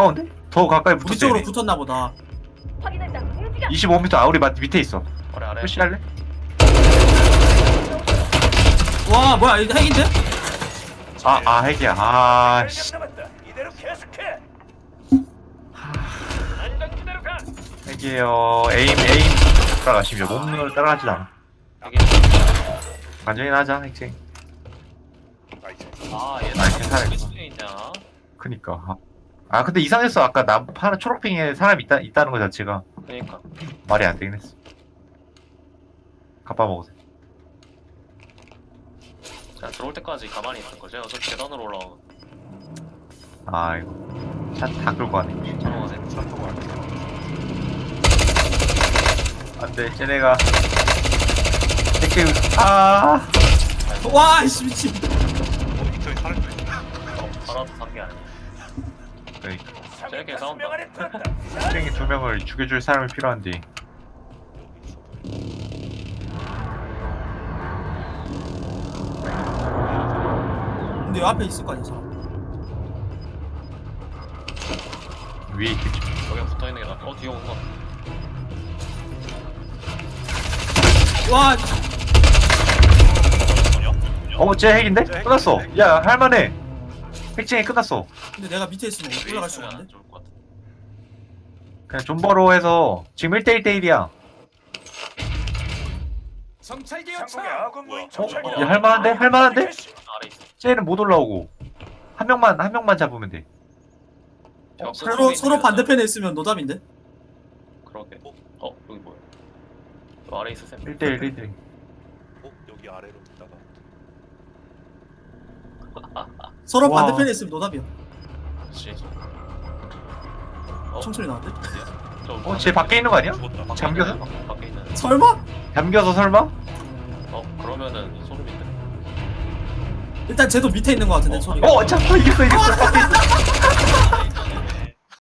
가까운데? 더 가까이 우리 붙었어 쪽으로. 붙었나 보다. 확인했다. 움직여. 25m 아 우리 맞 밑에 있어 아래 아래 푸시할래? 와 뭐야 이거 핵인데? 아, 아 핵이야 아 씨. 남았다. 이대로 계속해. 안전지대로 가. 핵이에요 에임 에임 따라가시죠 몸으로 따라가지도 않아 여기 완전히 나자 핵쟁 아 얘는 아, 괜찮아요. 어떻게 수에 있냐 그니까 아, 아 근데 이상했어 아까 나 파란 초록핑에 사람 있다, 있다는 거 자체가 그니까. 말이 안 되긴 했어. 갚아먹으세요. 자 들어올 때까지 가만히 있는 거지 어차피 계단으로 올라오면. 아 이거 차다 끌고 가네. 들어가세요. 안돼 쟤네가. 핵쟁 아! 와 이씨 미친. 어, 바라도 산게 아니야 그러니까 저렇게 싸운다. 수명 안에 들었다. 핵쟁이 두 명을 죽여줄 사람이 필요한데 근데 요 앞에 있을 거 아니야 사람. 위에 있겠죠 여기 붙어 있는 게 나. 어 뒤에 온다 와 어 쟤 핵인데? 끝났어 야 할만해 핵쟁이 끝났어 근데 내가 밑에 있으면 올라갈 수가 안 없네. 좋을 것 같아 그냥 존버로 해서 지금 1대1 대 1이야 성찰기 요청. 아군 무인 어? 정찰기다. 야 할만한데? 할만한데? 아래 있어 쟤는 못 올라오고 한 명만 한 명만 잡으면 돼저 서로 끝쪽에 서로 있는 반대편에 있으면 노답인데. 그러게 어 여기 뭐야 저 아래 있어 쌤 1대1 1대1 어? 여기 아래로 있다가 서로 와. 반대편에 있으면 노답이야. 그치 어? 총소리 나는데? 저 어? 쟤 밖에 있는 거 아니야? 죽었다 밖에 잠겨서? 있는 거, 밖에 있는 설마? 잠겨서 설마? 어 그러면은 소름인데 일단 쟤도 밑에 있는 거 같은데 어, 소리가. 어! 잠깐 이겼어 이겼어 밖에 있어